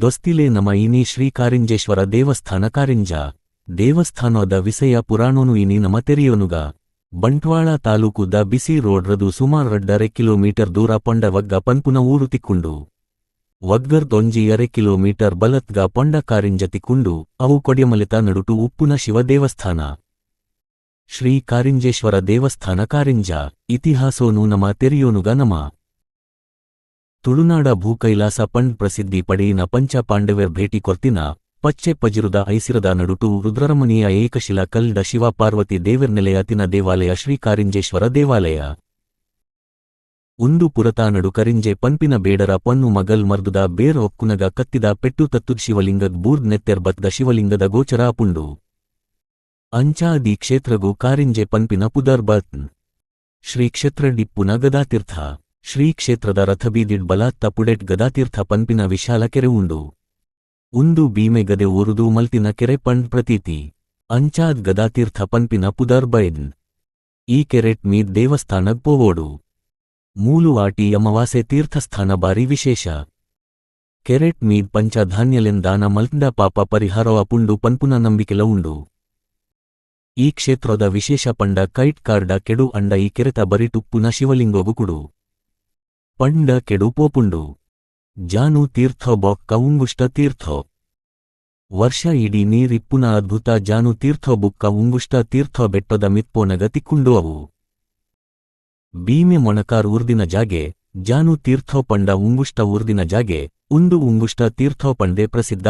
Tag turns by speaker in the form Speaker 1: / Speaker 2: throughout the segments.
Speaker 1: ದೊಸ್ತಿಲೆ ನಮ ಇನಿ ಶ್ರೀ ಕಾರಿಂಜೇಶ್ವರ ದೇವಸ್ಥಾನ ಕಾರಿಂಜ. ದೇವಸ್ಥಾನದ ವಿಷಯ ಪುರಾಣೋನು ಇನಿ ನಮ ತೆರೆಯೋನುಗ. ಬಂಟ್ವಾಳ ತಾಲೂಕುದ ಬಿಸಿ ರೋಡ್ರದು ಸುಮಾರು ರಡ್ಡರೆ ಕಿಲೋಮೀಟರ್ ದೂರ ಪಂಡ ವಗ್ಗ ಪನ್ಪುನ ಊರು ತಿಕ್ಕೊಂಡು. ವಗ್ಗರ್ದೊಂಜಿ ಅರೆ ಕಿಲೋಮೀಟರ್ ಬಲತ್ಗ ಪಂಡ ಕಾರಿಂಜ ತಿಕ್ಕೊಂಡು. ಅವು ಕೊಡ್ಯಮಲಿತ ನಡುಟು ಉಪ್ಪುನ ಶಿವ ದೇವಸ್ಥಾನ. ಶ್ರೀ ಕಾರಿಂಜೇಶ್ವರ ದೇವಸ್ಥಾನ ಕಾರಿಂಜ. ಇತಿಹಾಸೋನು ನಮ ತೆರೆಯೋನುಗ ನಮ. ತುಳುನಾಡ ಭೂಕೈಲಾಸ ಪಂಡ್ ಪ್ರಸಿದ್ಧಿ ಪಡೆಯಿನ ಪಂಚ ಭೇಟಿ ಕೊರ್ತಿನ ಪಚ್ಚೆ ಪಜಿರುದ ಐಸಿರದ ನಡುಟು ರುದ್ರರಮಣೀಯ ಏಕಶಿಲಾ ಕಲ್ಡ ಶಿವಪಾರ್ವತಿ ದೇವರ್ನೆಲೆಯ ತಿನ ದೇವಾಲಯ ಶ್ರೀ ಕಾರಿಂಜೇಶ್ವರ ದೇವಾಲಯ. ಉಂದು ಪುರತಾ ನಡು ಕರಿಂಜೆ ಪಂಪಿನ ಬೇಡರ ಪನ್ನು ಮಗಲ್ ಮರ್ದುದ ಬೇರ್ ಒಕ್ಕುನಗ ಕತ್ತಿದ ಪೆಟ್ಟು ತತ್ತುದ್ ಶಿವಲಿಂಗದ್ ಬೂರ್ದ್ ನೆತ್ತೆರ್ಬತ್ದ ಶಿವಲಿಂಗದ ಗೋಚರ ಪುಂಡು. ಅಂಚಾದಿ ಕ್ಷೇತ್ರಗೂ ಕಾರಿಂಜೆ ಪಂಪಿನ ಪುದರ್ಬತ್ ಶ್ರೀ ಕ್ಷೇತ್ರ ಡಿಪ್ಪುನ ಗದಾತೀರ್ಥ ಶ್ರೀ ಕ್ಷೇತ್ರದ ರಥಬೀದಿಡ್ ಬಲ ಪುಡೆಟ್ ಗದಾತೀರ್ಥ ಪನ್ಪಿನ ವಿಶಾಲ ಕೆರೆ ಉಂಡು. ಉಂದು ಬೀಮೆ ಗದೆ ಉರುದು ಮಲ್ತಿನ ಕೆರೆ ಪಂಡ್ ಪ್ರತೀತಿ. ಅಂಚಾದ್ ಗದಾತೀರ್ಥ ಪನ್ಪಿನ ಪುದರ್ಬೈನ್ ಈ ಕೆರೆಟ್ ಮೀದ್ ದೇವಸ್ಥಾನಗ್ ಪೋವೋಡು. ಮೂಲು ಆಟಿ ಅಮವಾಸೆ ತೀರ್ಥಸ್ಥಾನ ಬಾರಿ ವಿಶೇಷ. ಕೆರೆಟ್ ಮೀದ್ ಪಂಚಧಾನ್ಯಲೆಂದಾನ ಮಲ್ತಿದ ಪಾಪ ಪರಿಹಾರವ ಪುಂಡು ಪನ್ಪುನ ನಂಬಿಕೆಲ ಉಂಡು. ಈ ಕ್ಷೇತ್ರದ ವಿಶೇಷ ಪಂಡ ಕೈಟ್ ಕಾರ್ಡ ಕೆಡು ಅಂಡ ಈ ಕೆರೆತ ಬರಿಟುಪ್ಪುನ ಶಿವಲಿಂಗೋಗು ಕುಡು. ಪಂಡ ಪೋಪುಂಡು. ಜಾನು ತೀರ್ಥ ಬೊಕ್ ಉಂಗುಷ್ಟ ತೀರ್ಥ. ವರ್ಷ ಇಡೀ ನೀರಿಪ್ಪುನ ಅದ್ಭುತ ಜಾನು ತೀರ್ಥ ಬುಕ್ಕ ಉಂಗುಷ್ಟ ತೀರ್ಥ ಬೆಟ್ಟದ ಮಿತ್ಪೋನಗ ತಿಕ್ಕುಂಡು ಅವು ಭೀಮೆ ಮೊಣಕಾರ್ ಊರ್ದಿನ ಜಾಗೆ, ಜಾನು ತೀರ್ಥ ಪಂಡ ಉಂಗುಷ್ಟ ಊರ್ದಿನ ಜಾಗೆ ಉಂದು ಉಂಗುಷ್ಟ ತೀರ್ಥ ಪಂಡೆ ಪ್ರಸಿದ್ಧ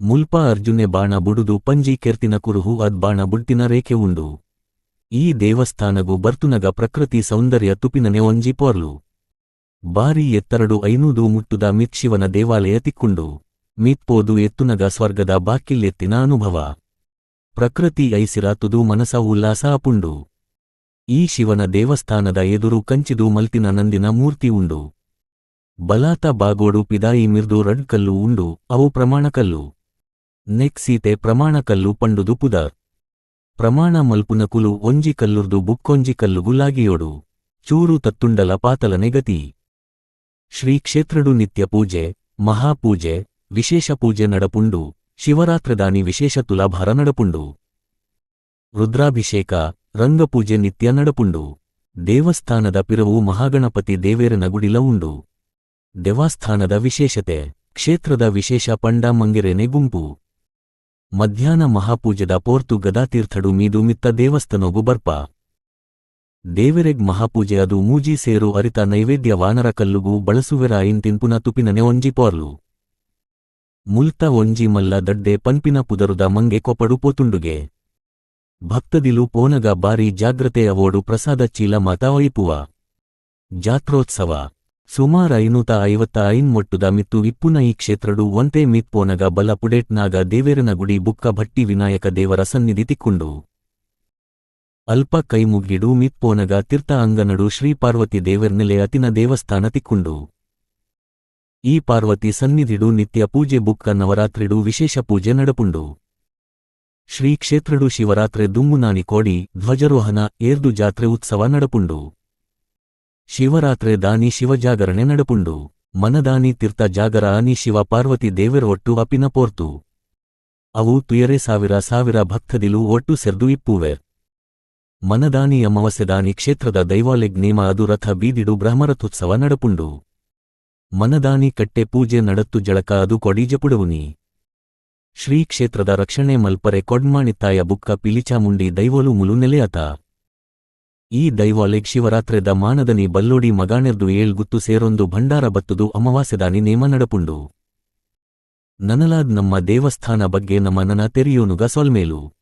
Speaker 1: ಮುಲ್ಪ ಅರ್ಜುನೆ ಬಾಣ ಬುಡುದು ಪಂಜಿ ಕೆರ್ತಿನ ಕುರುಹು ಅದ್ ಬಾಣ ಬುಡ್ತಿನ ರೇಖೆ ಉಂಡು. ಈ ದೇವಸ್ಥಾನವು ಬರ್ತುನಗ ಪ್ರಕೃತಿ ಸೌಂದರ್ಯ ತುಪಿನನೆ ಒಂಜಿ ಪೋರ್ಲು. ಬಾರಿ ಎತ್ತರಡು ಐನೂದು ಮುಟ್ಟುದ ಮಿತ್ಶಿವನ ದೇವಾಲಯ ತಿಕ್ಕುಂಡು. ಮಿತ್ಪೋದು ಎತ್ತುನಗ ಸ್ವರ್ಗದ ಬಾಕಿಲ್ಲೆತ್ತಿನ ಅನುಭವ ಪ್ರಕೃತಿ ಐಸಿರ ತುದು ಮನಸ ಉಲ್ಲಾಸ ಅಪುಂಡು. ಈ ಶಿವನ ದೇವಸ್ಥಾನದ ಎದುರು ಕಂಚಿದು ಮಲ್ತಿನ ನಂದಿನ ಮೂರ್ತಿ ಉಂಡು. ಬಲಾತ ಬಾಗೋಡು ಪಿದಾಯಿ ಮಿರ್ದು ರಡ್ ಕಲ್ಲು ಉಂಡು, ಅವು ಪ್ರಮಾಣಕಲ್ಲು. ನೆಕ್ಸೀತೆ ಪ್ರಮಾಣಕಲ್ಲು ಪಂಡುದು ಪುದರ್. ಪ್ರಮಾಣ ಮಲ್ಪುನ ಕುಲು ಒಂಜಿ ಕಲ್ಲುರ್ದು ಬುಕ್ಕೊಂಜಿ ಕಲ್ಲುಗುಲಾಗಿಯೋಡು ಚೂರು ತತ್ತುಂಡಲ ಪಾತಲ ಗತಿ. ಶ್ರೀ ಕ್ಷೇತ್ರಡು ನಿತ್ಯ ಪೂಜೆ ಮಹಾಪೂಜೆ ವಿಶೇಷ ಪೂಜೆ ನಡಪುಂಡು, ಶಿವರಾತ್ರದಾನಿ ವಿಶೇಷ ತುಲಾಭಾರ ನಡಪುಂಡು. ರುದ್ರಾಭಿಷೇಕ ರಂಗಪೂಜೆ ನಿತ್ಯ ನಡಪುಂಡು. ದೇವಸ್ಥಾನದ ಪಿರವು ಮಹಾಗಣಪತಿ ದೇವೇರನ ಗುಡಿಲ ಉಂಡು. ದೇವಸ್ಥಾನದ ವಿಶೇಷತೆ, ಕ್ಷೇತ್ರದ ವಿಶೇಷ ಪಂಡ ಮಂಗೆರೆನೆ ಗುಂಪು. ಮಧ್ಯಾಹ್ನ ಮಹಾಪೂಜದ ಪೋರ್ತು ಗದಾತೀರ್ಥಡು ಮೀದು ಮಿತ್ತ ದೇವಸ್ಥಾನಗು ಬರ್ಪ. ದೇವೆರೆಗ್ ಮಹಾಪೂಜೆ ಅದು ಮೂಜಿ ಸೇರು ಅರಿತ ನೈವೇದ್ಯ ವಾನರ ಕಲ್ಲುಗೂ ಬಳಸುವೆರ ಇನ್ ತಿನ್ಪುನ ತುಪಿನನೆ ಒಂಜಿ ಪೋರ್ಲು. ಮುಲ್ತ ಒಂಜಿ ಮಲ್ಲ ದಡ್ಡೆ ಪನ್ಪಿನ ಪುದರುದ ಮಂಗೆ ಕೊಪಡು ಪೋತುಂಡುಗೆ. ಭಕ್ತದಿಲು ಪೋನಗ ಬಾರಿ ಜಾಗ್ರತೆ ಅವೋಡು ಪ್ರಸಾದ ಚೀಲ ಮಾತ ಒಯ್ಪುವ. ಜಾತ್ರೋತ್ಸವ. ಸುಮಾರ ಐನೂತ ಐವತ್ತ ಐನ್ ಮೊಟ್ಟುದ ಮಿತ್ತು ಇಪ್ಪುನ ಈ ಕ್ಷೇತ್ರಡು ಒಂತೆ ಮಿತ್ಪೋನಗ ಬಲ ಪುಡೇಟ್ನಾಗ ದೇವೇರನ ಗುಡಿ ಬುಕ್ಕ ಭಟ್ಟಿ ವಿನಾಯಕ ದೇವರ ಸನ್ನಿಧಿ ತಿಕ್ಕುಂಡು. ಅಲ್ಪ ಕೈಮುಗ್ಗಿಡು ಮಿತ್ಪೋನಗ ತೀರ್ಥ ಅಂಗನಡು ಶ್ರೀ ಪಾರ್ವತಿ ದೇವರ್ನೆಲೆ ಅತಿನ ದೇವಸ್ಥಾನ ತಿಕ್ಕುಂಡು. ಈ ಪಾರ್ವತಿ ಸನ್ನಿಧಿಡು ನಿತ್ಯ ಪೂಜೆ ಬುಕ್ಕ ನವರಾತ್ರಿಡು ವಿಶೇಷ ಪೂಜೆ ನಡಪುಂಡು. ಶ್ರೀ ಕ್ಷೇತ್ರಡು ಶಿವರಾತ್ರೆ ದುಮ್ಮುನಾನಿ ಕೋಡಿ ಧ್ವಜಾರೋಹಣ ಏರ್ದು ಜಾತ್ರೆ ಉತ್ಸವ ನಡಪುಂಡು. ಶಿವರಾತ್ರೆ ದಾನಿ ಶಿವಜಾಗರಣೆ ನಡಪುಂಡು. ಮನದಾನಿ ತೀರ್ಥ ಜಾಗರ ಅನಿ ಶಿವ ಪಾರ್ವತಿ ದೇವರ ಒಟ್ಟು ಅಪಿನ ಪೋರ್ತು ಅವು ತುಯರೆ ಸಾವಿರ ಸಾವಿರ ಭಕ್ತದಿಲು ಒಟ್ಟು ಸೆರ್ದು ಇಪ್ಪುವೆ. ಮನದಾನಿ ಅಮಾವಾಸ್ಯದಾನಿ ಕ್ಷೇತ್ರದ ದೈವಾಲೆಗ್ ನೇಮ ಅದು ರಥ ಬೀದಿಡು ಬ್ರಹ್ಮರಥೋತ್ಸವ ನಡಪುಂಡು. ಮನದಾನಿ ಕಟ್ಟೆ ಪೂಜೆ ನಡತ್ತು ಜಳಕ ಅದು ಕೊಡೀಜಪುಡವುನಿ ಶ್ರೀ ಕ್ಷೇತ್ರದ ರಕ್ಷಣೆ ಮಲ್ಪರೆ ಕೊಡ್ಮಾಣಿತ್ತಾಯ ಬುಕ್ಕ ಪಿಲಿಚಾಮುಂಡಿ ದೈವಲು ಮುಲು ನೆಲೆಯತ. ಈ ದೈವಾಲೆಗ್ ಶಿವರಾತ್ರೆದ ಮಾನದನಿ ಬಲ್ಲೋಡಿ ಮಗಾಣೆರ್ದು ಏಳ್ಗುತ್ತು ಸೇರೊಂದು ಭಂಡಾರ ಬತ್ತುದು ಅಮವಾಸ್ಯದಾನಿ ನೇಮ ನಡಪುಂಡು ನನಲಾದ್ ನಮ್ಮ ದೇವಸ್ಥಾನ ಬಗ್ಗೆ ನಮ್ಮ ನನ ತೆರೆಯೋನುಗ ಸೊಲ್ಮೇಲು.